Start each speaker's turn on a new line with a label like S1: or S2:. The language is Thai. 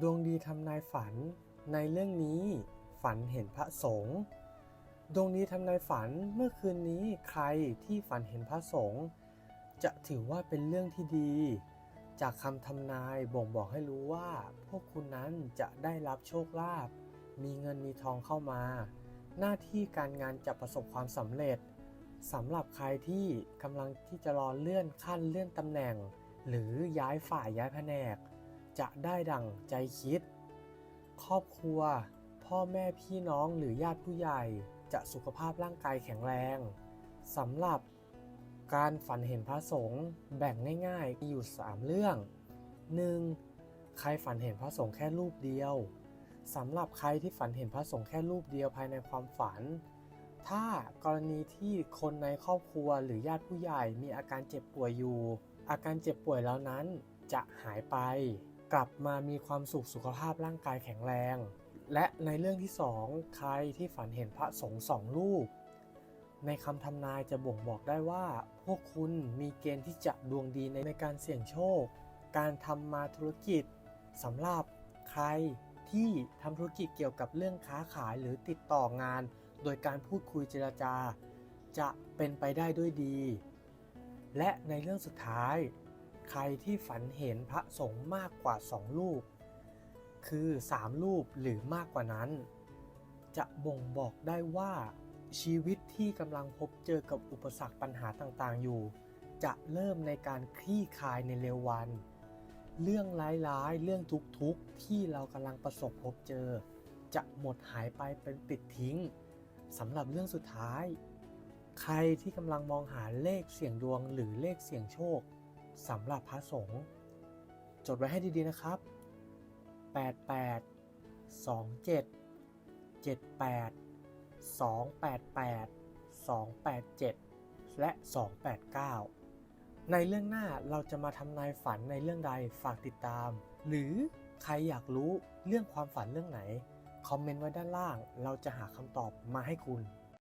S1: ดวงดีทำนายฝันในเรื่องนี้ฝันเห็นพระสงฆ์ดวงดีทำนายฝันเมื่อคืนนี้ใครที่ฝันเห็นพระสงฆ์จะถือว่าเป็นเรื่องที่ดี จากคำทำนายบ่งบอกให้รู้ว่า พวกคุณนั้นจะได้รับโชคลาภมีเงินมีทองเข้ามา หน้าที่การงานจะประสบความสำเร็จสำหรับใครที่กำลังที่จะรอเลื่อนขั้นเลื่อนตำแหน่ง หรือย้ายฝ่ายย้ายแผนก จะได้ดั่งใจคิด ครอบครัว พ่อแม่พี่น้องหรือญาติผู้ใหญ่จะสุขภาพร่างกายแข็งแรงสำหรับการฝันเห็นพระสงฆ์แบ่งง่ายๆมีอยู่ 3 เรื่อง 1. ใครฝันเห็นพระสงฆ์แค่รูปเดียวสำหรับใครที่ฝันเห็นพระสงฆ์แค่รูปเดียวภายในความฝัน ถ้ากรณีที่คนในครอบครัวหรือญาติผู้ใหญ่มีอาการเจ็บป่วยอยู่ อาการเจ็บป่วยแล้วนั้นจะหายไป กลับมามีความสุขสุขภาพร่างกายแข็งแรง และในเรื่องที่สองใครที่ฝันเห็นพระสงฆ์สองรูป ในคำทำนายจะบ่งบอกได้ว่า พวกคุณมีเกณฑ์ที่จะดวงดีในการเสี่ยงโชค การทำมาธุรกิจสำหรับใครที่ทำธุรกิจเกี่ยวกับเรื่องค้าขายหรือติดต่องาน โดยการพูดคุยเจรจา จะเป็นไปได้ด้วยดี และในเรื่องสุดท้าย ใครที่ฝันเห็นพระสงฆ์มากกว่าสองรูป คือ 3 รูปหรือมากกว่านั้น จะบ่งบอกได้ว่าชีวิตที่กำลังพบเจอกับอุปสรรคปัญหาต่างๆ อยู่ จะเริ่มในการคลี่คลายในเร็ววัน เรื่องร้ายๆ เรื่องทุกข์ๆที่เรากำลังประสบพบเจอ จะหมดหายไปเป็นปิดทิ้งสำหรับเรื่องสุดท้าย ใครที่กำลังมองหาเลขเสี่ยงดวงหรือเลขเสี่ยงโชค สำหรับพระสงฆ์จดไว้ให้ดีๆนะครับ 88 27 78 288 287 และ 289 ในเรื่องหน้าเราจะมาทำนายฝันในเรื่องใดฝากติดตาม หรือใครอยากรู้เรื่องความฝันเรื่องไหน คอมเมนต์ไว้ด้านล่าง เราจะหาคำตอบมาให้คุณ